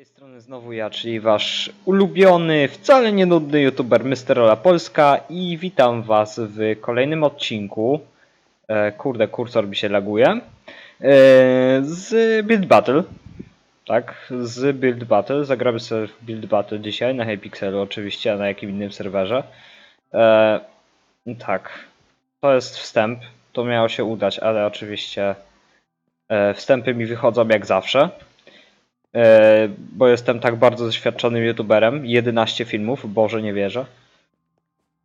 tej strony znowu ja, czyli wasz ulubiony, wcale nie nudny youtuber Mr. Ola Polska i witam was w kolejnym odcinku. E, kurde, kursor mi się laguje. E, z Build Battle. Tak, z Build Battle. Zagramy sobie w Build Battle dzisiaj na Hypixelu oczywiście, a na jakim innym serwerze. E, tak, to jest wstęp. To miało się udać, ale oczywiście e, wstępy mi wychodzą jak zawsze. E, bo jestem tak bardzo doświadczonym youtuberem. 11 filmów, Boże nie wierzę.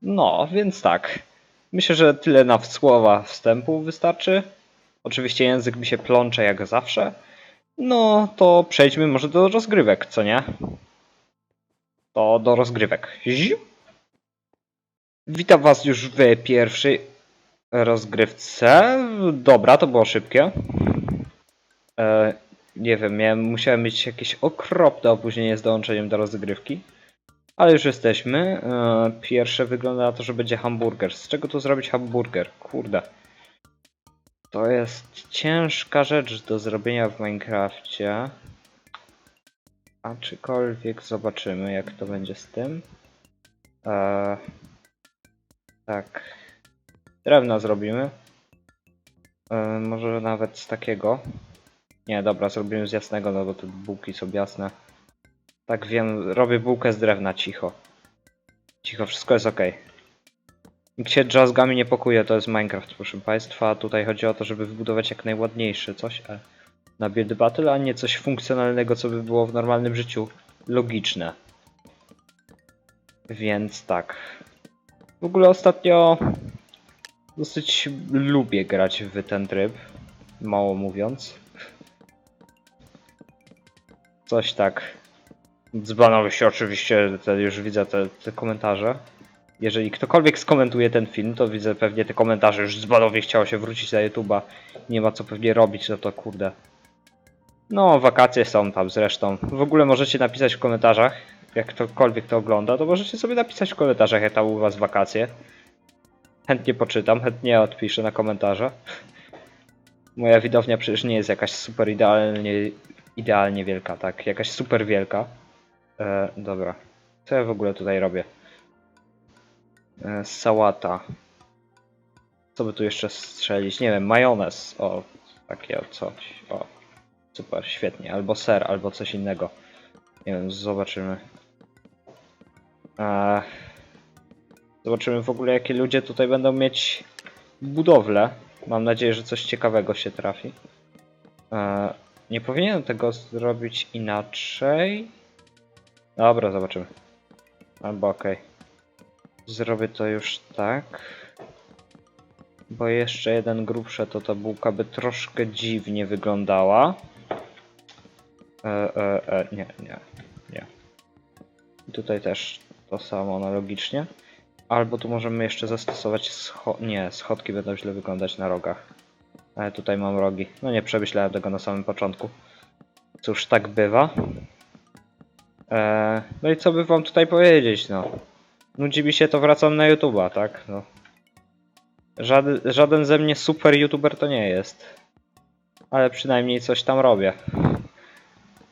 No, więc tak. Myślę, że tyle na słowa wstępu wystarczy. Oczywiście język mi się plącze jak zawsze. No, to przejdźmy może do rozgrywek, co nie? To do rozgrywek. Ziu. Witam was już w pierwszej rozgrywce. Dobra, to było szybkie. Nie wiem, miałem, musiałem mieć jakieś okropne opóźnienie z dołączeniem do rozgrywki. Ale już jesteśmy. E, Pierwsze wygląda na to, że będzie hamburger. Z czego tu zrobić hamburger? Kurde. To jest ciężka rzecz do zrobienia w Minecrafcie. Aczkolwiek zobaczymy, jak to będzie z tym. E, tak. Drewna zrobimy. E, może nawet z takiego. Nie, dobra, zrobimy z jasnego, no bo te bułki są jasne. Tak wiem, robię bułkę z drewna, cicho. Cicho, wszystko jest ok. Nikt się jazzgami nie pokuje, to jest Minecraft, proszę państwa. Tutaj chodzi o to, żeby wybudować jak najładniejsze coś na Build Battle, a nie coś funkcjonalnego, co by było w normalnym życiu logiczne. Więc tak. W ogóle ostatnio dosyć lubię grać w ten tryb, mało mówiąc. Coś tak. Dzbanowi się oczywiście, te, już widzę te, te komentarze. Jeżeli ktokolwiek skomentuje ten film, to widzę pewnie te komentarze, już Dzbanowi chciało się wrócić na YouTube'a. Nie ma co pewnie robić, no to kurde. No, wakacje są tam zresztą. W ogóle możecie napisać w komentarzach, jak ktokolwiek to ogląda, to możecie sobie napisać w komentarzach, jak tam u was wakacje. Chętnie poczytam, chętnie odpiszę na komentarze. Moja widownia przecież nie jest jakaś super idealnie, idealnie wielka, tak? Jakaś super wielka. E, dobra. Co ja w ogóle tutaj robię? E, sałata. Co by tu jeszcze strzelić? Nie wiem, majonez. O, takie coś. O, super, świetnie. Albo ser, albo coś innego. Nie wiem, zobaczymy. E, zobaczymy w ogóle, jakie ludzie tutaj będą mieć budowlę. Mam nadzieję, że coś ciekawego się trafi. E, nie powinienem tego zrobić inaczej. Dobra, zobaczymy. Albo okej. Zrobię to już tak. Bo jeszcze jeden grubsze, to ta bułka by troszkę dziwnie wyglądała. E, e, e, nie, nie, nie. Tutaj też to samo analogicznie. Albo tu możemy jeszcze zastosować scho Nie, schodki będą źle wyglądać na rogach. Ale tutaj mam rogi. No nie przemyślałem tego na samym początku. Cóż, tak bywa. Eee, no i co by wam tutaj powiedzieć, no. Nudzi mi się to wracam na YouTube'a, tak? No. Żaden, żaden ze mnie super YouTuber to nie jest. Ale przynajmniej coś tam robię.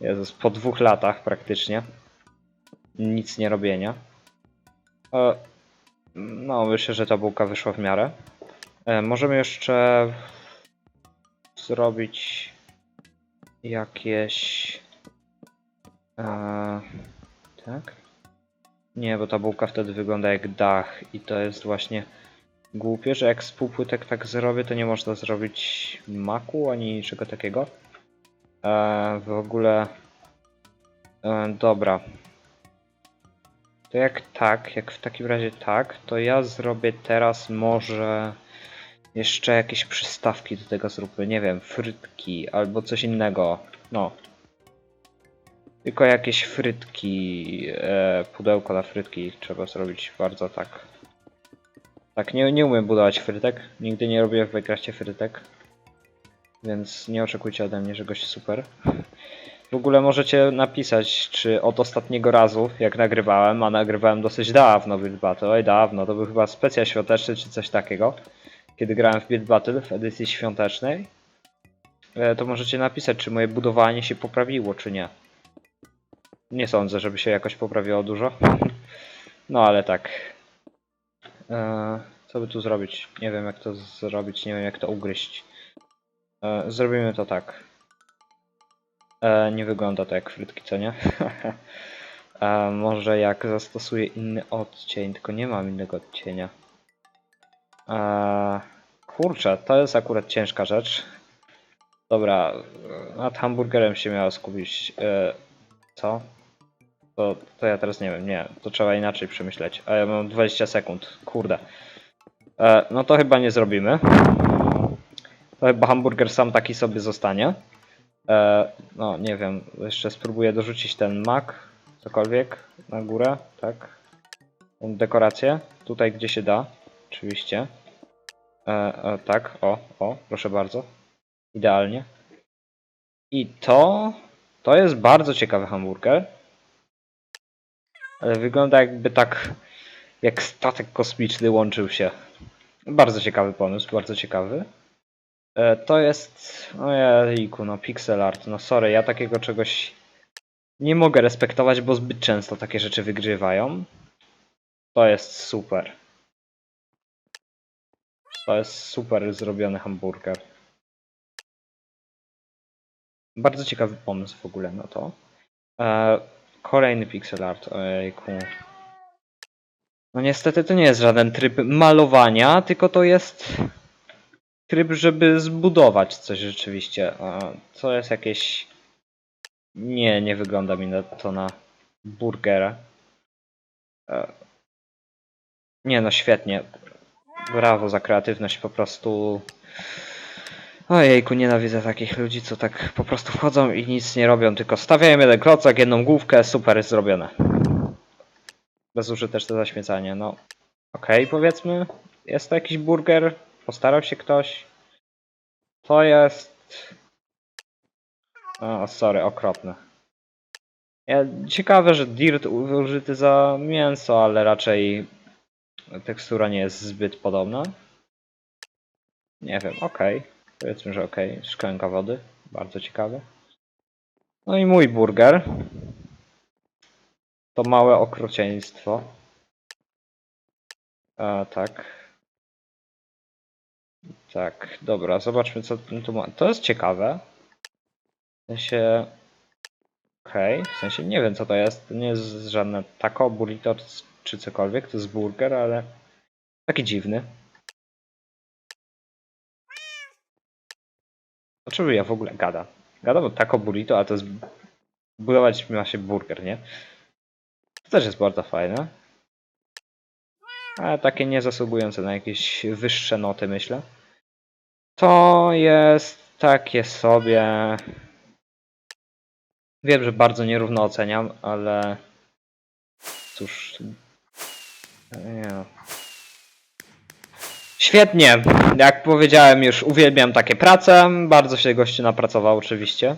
Jezus, po dwóch latach praktycznie. Nic nie robienia. E, no, myślę, że ta bułka wyszła w miarę. E, możemy jeszcze zrobić jakieś. E, tak? Nie, bo ta bułka wtedy wygląda jak dach i to jest właśnie głupie, że jak z półpłytek tak zrobię, to nie można zrobić maku ani niczego takiego. E, w ogóle. E, dobra. To jak tak, jak w takim razie tak, to ja zrobię teraz może jeszcze jakieś przystawki do tego zróbmy, nie wiem, frytki albo coś innego. No. Tylko jakieś frytki, e, pudełko na frytki trzeba zrobić bardzo tak. Tak, nie, nie umiem budować frytek, nigdy nie robię w Minecrafcie frytek. Więc nie oczekujcie ode mnie czegoś super. W ogóle możecie napisać, czy od ostatniego razu, jak nagrywałem, a nagrywałem dosyć dawno Build Battle, oj dawno, to był chyba specjal świąteczny czy coś takiego, kiedy grałem w Build Battle w edycji świątecznej, e, to możecie napisać, czy moje budowanie się poprawiło, czy nie. Nie sądzę, żeby się jakoś poprawiło dużo. No ale tak. E, co by tu zrobić? Nie wiem jak to zrobić, nie wiem jak to ugryźć. E, zrobimy to tak. Nie wygląda to jak frytki, co nie? może jak zastosuję inny odcień, tylko nie mam innego odcienia. E, kurczę, to jest akurat ciężka rzecz. Dobra, e, nad hamburgerem się miało skupić. E, co? To, to ja teraz nie wiem, nie, to trzeba inaczej przemyśleć. A ja mam 20 sekund, kurde. E, no to chyba nie zrobimy. To chyba hamburger sam taki sobie zostanie. E, no nie wiem, jeszcze spróbuję dorzucić ten mak, cokolwiek na górę, tak. Dekorację, tutaj gdzie się da, oczywiście. E, e, tak, o, o, proszę bardzo. Idealnie. I to, to jest bardzo ciekawy hamburger. Ale wygląda jakby tak, jak statek kosmiczny łączył się. Bardzo ciekawy pomysł, bardzo ciekawy. E, to jest, ojejku, no pixel art, no sorry, ja takiego czegoś nie mogę respektować, bo zbyt często takie rzeczy wygrywają. To jest super. To jest super zrobiony hamburger. Bardzo ciekawy pomysł w ogóle na to. E, kolejny pixel art, ojejku. No niestety to nie jest żaden tryb malowania, tylko to jest tryb, żeby zbudować coś rzeczywiście. A to jest jakieś... Nie, nie wygląda mi na to na burgera. E, Nie no, świetnie. Brawo za kreatywność, po prostu... Ojejku, nienawidzę takich ludzi, co tak po prostu wchodzą i nic nie robią, tylko stawiają jeden klocek, jedną główkę, super, jest zrobione. Bezużyteczne zaśmiecanie, no. Okej, powiedzmy, jest to jakiś burger, postarał się ktoś. To jest... O, sorry, okropne. Ja, ciekawe, że dirt użyty za mięso, ale raczej tekstura nie jest zbyt podobna. Nie wiem, okej. Powiedzmy, że okej. Szklanka wody. Bardzo ciekawe. No i mój burger. To małe okrucieństwo. A, tak. Tak, dobra, zobaczmy co tu ma. To jest ciekawe. W sensie... Okej, w sensie nie wiem co to jest. To nie jest żadne taco, burrito czy cokolwiek. To jest burger, ale... Taki dziwny. Dlaczego ja w ogóle gada? Gada, bo taco burrito, a to jest... Budować ma się burger, nie? To też jest bardzo fajne. Ale takie nie zasługujące na jakieś wyższe noty, myślę. To jest takie sobie. Wiem, że bardzo nierówno oceniam, ale cóż. Nie. Świetnie. Jak powiedziałem już, uwielbiam takie prace. Bardzo się gościu napracował, oczywiście.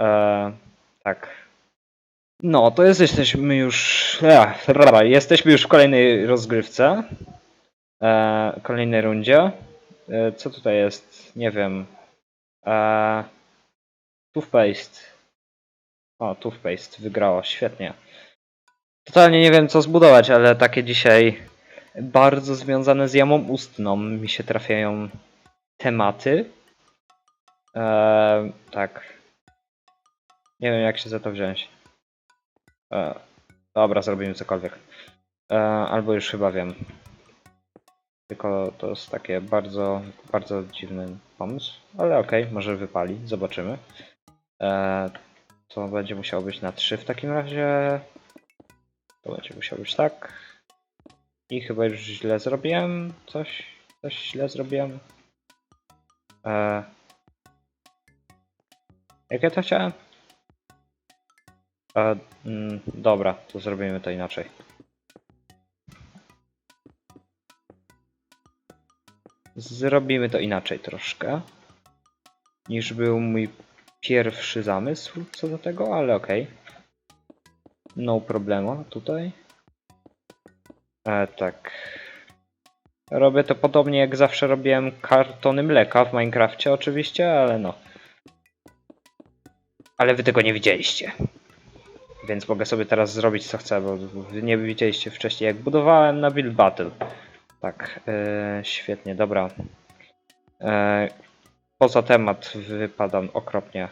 E, tak. No, to jest, jesteśmy już. Rara, jesteśmy już w kolejnej rozgrywce. E, kolejnej rundzie. E, co tutaj jest? Nie wiem. E, toothpaste. O, toothpaste wygrało, świetnie. Totalnie nie wiem co zbudować, ale takie dzisiaj bardzo związane z jamą ustną mi się trafiają tematy. E, tak. Nie wiem jak się za to wziąć. E, dobra, zrobimy cokolwiek. E, albo już chyba wiem. Tylko to jest takie bardzo, bardzo dziwny pomysł. Ale okej, może wypali, zobaczymy. E, to będzie musiało być na 3 w takim razie. To będzie musiało być tak. I chyba już źle zrobiłem. Coś, coś źle zrobiłem. E, jak ja to chciałem? E, mm, dobra, to zrobimy to inaczej. Zrobimy to inaczej troszkę. Niż był mój pierwszy zamysł co do tego, ale okej. No problemo tutaj. E, tak. Robię to podobnie jak zawsze robiłem kartony mleka w Minecrafcie oczywiście, ale no. Ale wy tego nie widzieliście. Więc mogę sobie teraz zrobić co chcę, bo nie widzieliście wcześniej jak budowałem na Build Battle. Tak, e, świetnie, dobra. E, poza temat wypadam okropnie.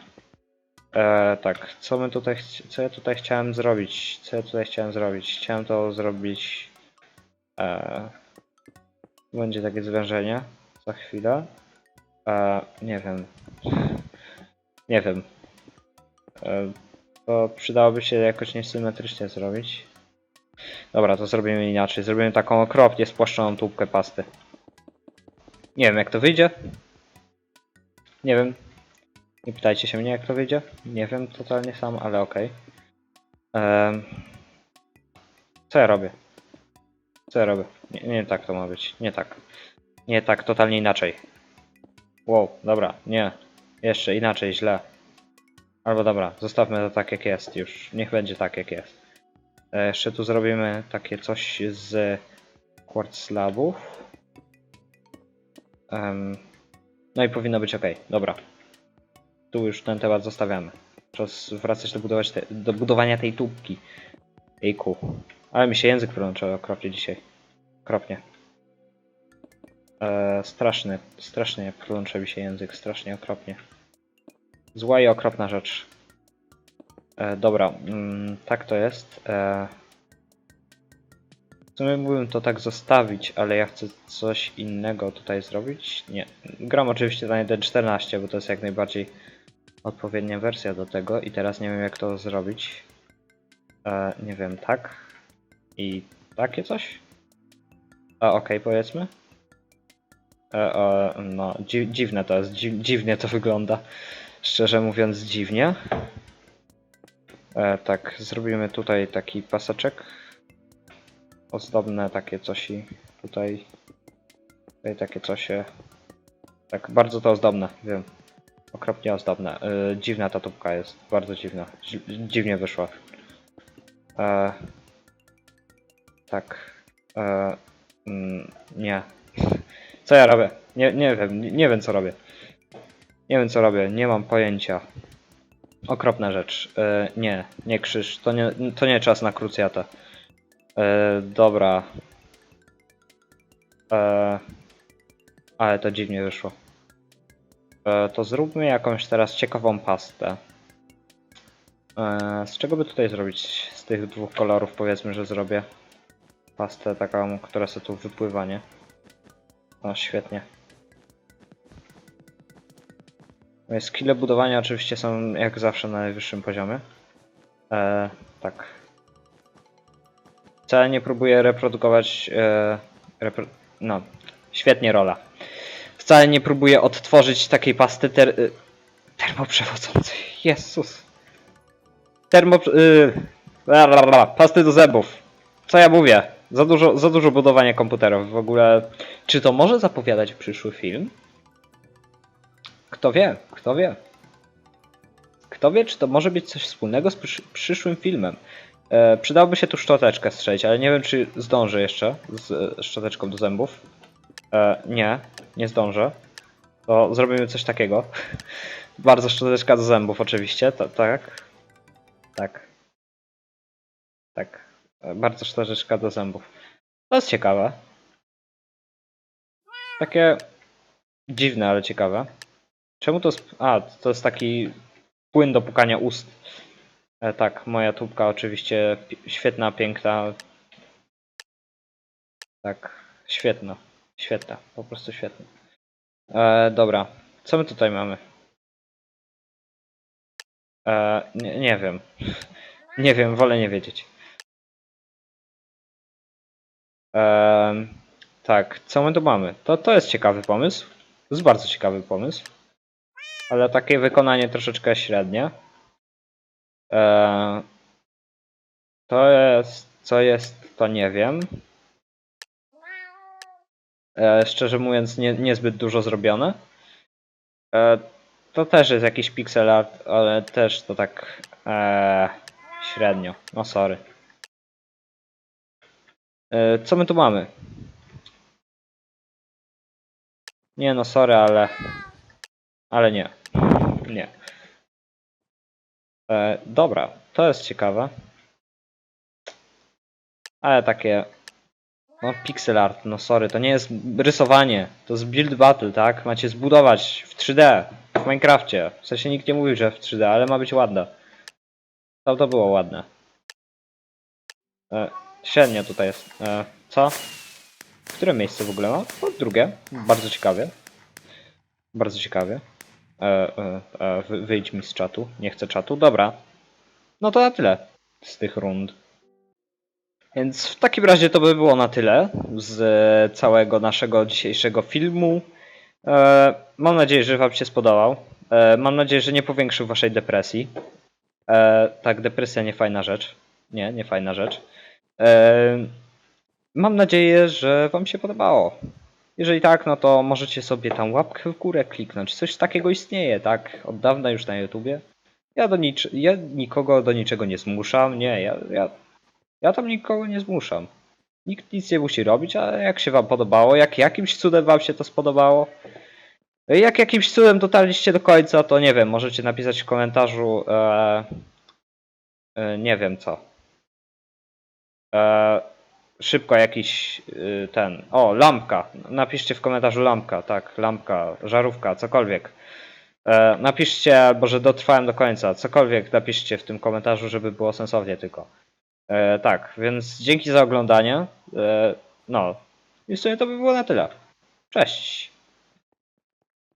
E, tak, co my tutaj, co ja tutaj chciałem zrobić? Co ja tutaj chciałem zrobić? Chciałem to zrobić. E, będzie takie zwężenie za chwilę. E, nie wiem. Nie wiem. E, to przydałoby się jakoś niesymetrycznie zrobić. Dobra, to zrobimy inaczej. Zrobimy taką okropnie spłaszczoną tubkę pasty. Nie wiem jak to wyjdzie. Nie wiem. Nie pytajcie się mnie jak to wyjdzie. Nie wiem totalnie sam, ale okej. Em, Co ja robię? Co ja robię? Nie, nie tak to ma być. Nie tak. Nie tak, totalnie inaczej. Wow, dobra, nie. Jeszcze inaczej, źle. Albo dobra, zostawmy to tak jak jest już. Niech będzie tak jak jest. E, jeszcze tu zrobimy takie coś z quartz slabów. Em, no i powinno być ok. Dobra. Tu już ten temat zostawiamy. Czas wracać do, budować te, do budowania tej tubki. Ejku. Ale mi się język prączy okropnie dzisiaj. Okropnie. E, straszny, strasznie plącze mi się język, strasznie okropnie. Zła i okropna rzecz. E, dobra, mm, tak to jest. E, w sumie mógłbym to tak zostawić, ale ja chcę coś innego tutaj zrobić. Nie, gram oczywiście na 1.14, bo to jest jak najbardziej odpowiednia wersja do tego i teraz nie wiem jak to zrobić. E, nie wiem, tak. I takie coś? A okej, powiedzmy. E, no, dzi dziwne to jest, dzi dziwnie to wygląda. Szczerze mówiąc, dziwnie. E, tak, zrobimy tutaj taki paseczek. Ozdobne takie coś i tutaj. Tutaj takie coś. Tak, bardzo to ozdobne, wiem. Okropnie ozdobne. E, dziwna ta tubka jest, bardzo dziwna. Dzi dziwnie wyszła. E, tak. E, mm, nie. Co ja robię? Nie, nie wiem, nie, nie wiem co robię. Nie wiem co robię, nie mam pojęcia. Okropna rzecz. Nie, nie krzyż. To nie, to nie czas na krucjatę. E, dobra. E, ale to dziwnie wyszło. E, to zróbmy jakąś teraz ciekawą pastę. E, z czego by tutaj zrobić? Z tych dwóch kolorów powiedzmy, że zrobię pastę taką, która sobie tu wypływa, nie? O, świetnie. Moje skille budowania oczywiście są jak zawsze na najwyższym poziomie. E, tak. Wcale nie próbuję reprodukować. E, repro... No, świetnie rola. Wcale nie próbuję odtworzyć takiej pasty ter... y, termoprzewodzącej. Jezus. Termo... Y, bla, bla, pasty do zębów. Co ja mówię? Za dużo, za dużo budowania komputerów. W ogóle, czy to może zapowiadać przyszły film? Kto wie? Kto wie? Kto wie, czy to może być coś wspólnego z przysz przyszłym filmem? E, przydałoby się tu szczoteczkę strzelić, ale nie wiem, czy zdążę jeszcze z e, szczoteczką do zębów. E, nie, nie zdążę. To zrobimy coś takiego. Bardzo szczoteczka do zębów, oczywiście. Tak. Tak. Tak. E, Bardzo szczoteczka do zębów. To jest ciekawe. Takie dziwne, ale ciekawe. Czemu to jest... A, to jest taki płyn do pukania ust. E, tak, moja tubka oczywiście świetna, piękna. Tak, świetna. Świetna, po prostu świetna. E, dobra, co my tutaj mamy? E, nie, nie wiem. Nie wiem, wolę nie wiedzieć. Em, tak, co my tu mamy? To, to jest ciekawy pomysł. To jest bardzo ciekawy pomysł. Ale takie wykonanie troszeczkę średnie. Eee, to jest. Co jest, to nie wiem. E, szczerze mówiąc, nie, niezbyt dużo zrobione. E, to też jest jakiś pixel art, ale też to tak e, średnio. No sorry. E, co my tu mamy? Nie no sorry, ale ale nie. Nie. E, dobra. to jest ciekawe. Ale takie... No pixel art, no sorry, to nie jest rysowanie, to jest build battle, tak? Macie zbudować w 3D, w Minecrafcie. W sensie nikt nie mówił, że w 3D, ale ma być ładne. To to było ładne. E, średnio tutaj jest. E, co? Które miejsce w ogóle ma? O, drugie. Bardzo ciekawie. Bardzo ciekawie. E, e, e, wy, wyjdź mi z czatu. Nie chcę czatu. Dobra. No to na tyle z tych rund. Więc w takim razie to by było na tyle z e, całego naszego dzisiejszego filmu. E, mam nadzieję, że Wam się spodobał. E, mam nadzieję, że nie powiększył Waszej depresji. Tak, depresja nie fajna rzecz. Nie, nie fajna rzecz. Mam nadzieję, że Wam się podobało. Jeżeli tak, no to możecie sobie tam łapkę w górę kliknąć. Coś takiego istnieje, tak? Od dawna już na YouTubie. Ja do nic, ja nikogo do niczego nie zmuszam. Nie, ja, ja, ja tam nikogo nie zmuszam. Nikt nic nie musi robić, ale jak się wam podobało, jak jakimś cudem wam się to spodobało, jak jakimś cudem dotarliście do końca, to nie wiem, możecie napisać w komentarzu e, e, nie wiem co. E, szybko jakiś y, ten. O, lampka. Napiszcie w komentarzu lampka, tak, lampka, żarówka, cokolwiek. E, napiszcie albo, że dotrwałem do końca. Cokolwiek napiszcie w tym komentarzu, żeby było sensownie tylko. E, tak, więc dzięki za oglądanie. E, no. I w sumie to by było na tyle. Cześć.